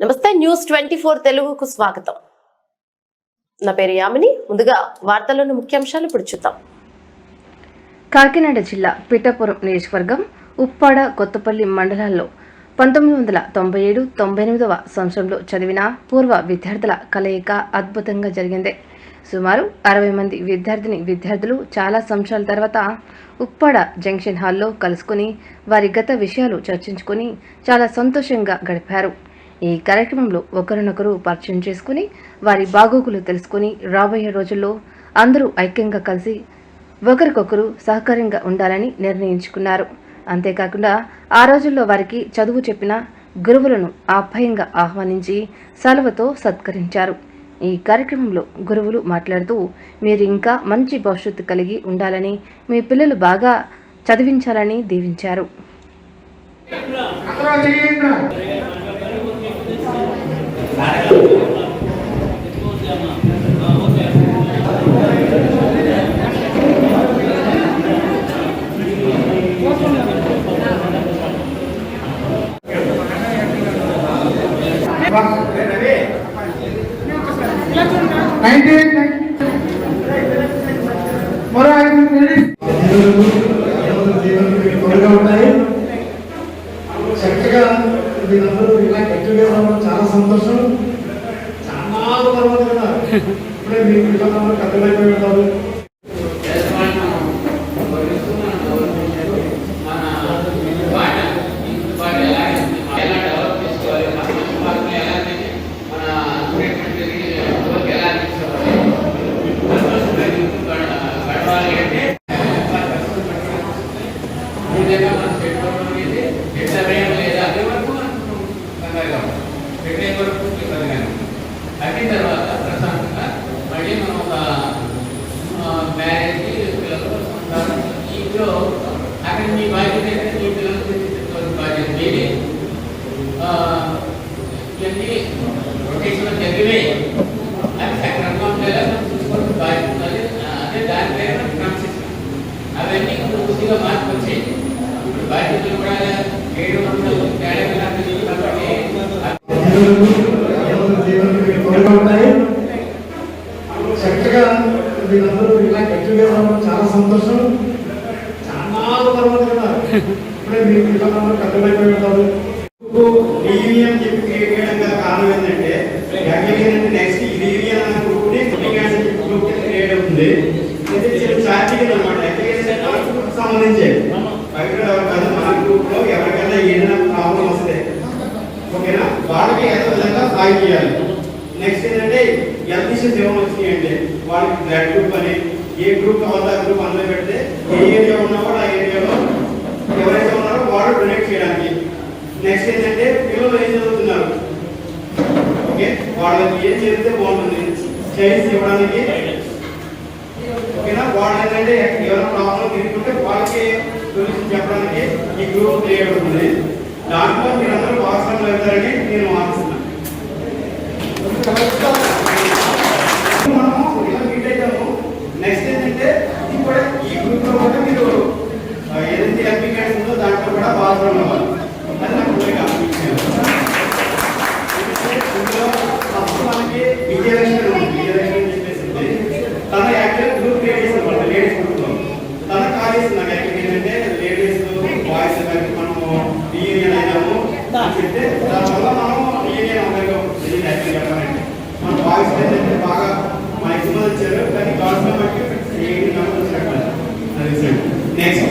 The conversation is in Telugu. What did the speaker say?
నమస్తే న్యూస్ ట్వంటీ ఫోర్ తెలుగుకు స్వాగతం. నా పేరు యామిని. ముందుగా వార్తల్లోని ముఖ్యాంశాలు ఇప్పుడు చూద్దాం. కాకినాడ జిల్లా పిఠాపురం నియోజకవర్గం ఉప్పాడ కొత్తపల్లి మండలాల్లో పంతొమ్మిది వందల తొంభై ఏడు తొంభై ఎనిమిదవ సంవత్సరంలో చదివిన పూర్వ విద్యార్థుల కలయిక అద్భుతంగా జరిగింది. సుమారు అరవై మంది విద్యార్థిని విద్యార్థులు చాలా సంవత్సరాల తర్వాత ఉప్పాడ జంక్షన్ హాల్లో కలుసుకుని వారి గత విషయాలు చర్చించుకుని చాలా సంతోషంగా గడిపారు. ఈ కార్యక్రమంలో ఒకరినొకరు పరిచయం చేసుకుని వారి బాగోగులు తెలుసుకుని రాబోయే రోజుల్లో అందరూ ఐక్యంగా కలిసి ఒకరికొకరు సహకారంగా ఉండాలని నిర్ణయించుకున్నారు. అంతేకాకుండా ఆ రోజుల్లో వారికి చదువు చెప్పిన గురువులను ఆప్యాయంగా ఆహ్వానించి సెలవుతో సత్కరించారు. ఈ కార్యక్రమంలో గురువులు మాట్లాడుతూ మీరు ఇంకా మంచి భవిష్యత్తు కలిగి ఉండాలని మీ పిల్లలు బాగా చదివించాలని దీవించారు. అందరూ చేయండి నైన్టీ ఎయిట్ మరో ఐదు ఇలా గట్టిగా చాలా సంతోషం. చాలా తర్వాత కదా ఇప్పుడే మీ పిల్లలందరూ కథలైపోయి ఉంటారు అయిన తర్వాత ప్రశాంతంగా మళ్ళీ మనం ఒక మ్యారేజ్ పిల్లలు సంతానం ఇంట్లో అక్కడ మీ బాధ్యత ఏంటంటే మీ పిల్లల గురించి చెప్పుకోవాల్సిన బాధ్యత మీది ఆ, ఇవన్నీ రొటేషన్ జరిగినాయి అది సక్రమంగా ఉండేలా మనం చూసుకోవాల్సిన బాధ్యత అదే దాని పేరు క్రమశిక్షణ అవన్నీ పూర్తిగా మార్పు వచ్చాయి ఇప్పుడు బాధ్యతలు కూడా ఏడు వందలు తేడా కాబట్టి చక్కగా ఇలా గట్టిగా చాలా సంతోషం. చాలా తర్వాత ఇప్పుడే పిల్లలందరూ ఉంటారు రీయూనియన్ చెప్పి క్రియేట్ చేయడానికి గల కారణం ఏంటంటే యాక్చువల్లీ ఏంటంటే నెక్స్ట్ ఈ రీయూనియన్ అనే గ్రూప్ని కుకింగ్ అండ్ గ్రూప్ ఉంది. అవుతుంది ఇది చిన్న చార్జింగ్ అనమాట సంబంధించి. కాదు మన గ్రూప్లో ఎవరికైనా ఏదైనా ప్రాబ్లం వస్తే ఓకేనా? వాళ్ళకి ఏదో విధంగా సాయం చేయాలి? నెక్స్ట్ ఏంటంటే హెల్త్ ఇష్యూస్ ఏమైనా వచ్చినాయంటే వాళ్ళకి బ్లడ్ గ్రూప్ అని ఏ గ్రూప్ కావాలో ఆ గ్రూప్ అందులో పెడితే ఏ ఏరియా ఉన్నా కూడా ఆ ఏరియాలో ఎవరైతే ఉన్నారో వాళ్ళు డొనేట్ చేయడానికి. నెక్స్ట్ ఏంటంటే పిల్లలు ఏం చదువుతున్నారు? ఓకే? వాళ్ళకి ఏం చేస్తే బాగుంటుంది? చైల్డ్స్ ఇవ్వడానికి గోడ ఏంటంటే ఎవరైనా ప్రాబ్లం తీసుకుంటే వాళ్ళకి సొల్యూషన్ చెప్పడానికి ఈ గ్రూప్ క్రియేట్ అవుతుంది దాంట్లో మీరందరూ భాగస్వాములు వెళ్తారని నేను ఆశిస్తున్నాను. మనము ఇలా మీట్ అయ్యాము నెక్స్ట్ ఏంటంటే ఇప్పుడు ఈ గ్రూప్లో కూడా మీరు ఏదైతే అప్లికేషన్ ఉందో దాంట్లో కూడా భాగస్వాములు అవ్వాలి. అది నాకు ఇందులో ఫస్ట్ మనకి విజయలక్ష్మి పెడితే దానివల్ల మనం ఏరియా ఉండగా మన బాయ్స్ ఏంటంటే బాగా మా ఎక్కువ వచ్చారు కానీ గవర్నమెంట్ బట్టి ఏరియా నెక్స్ట్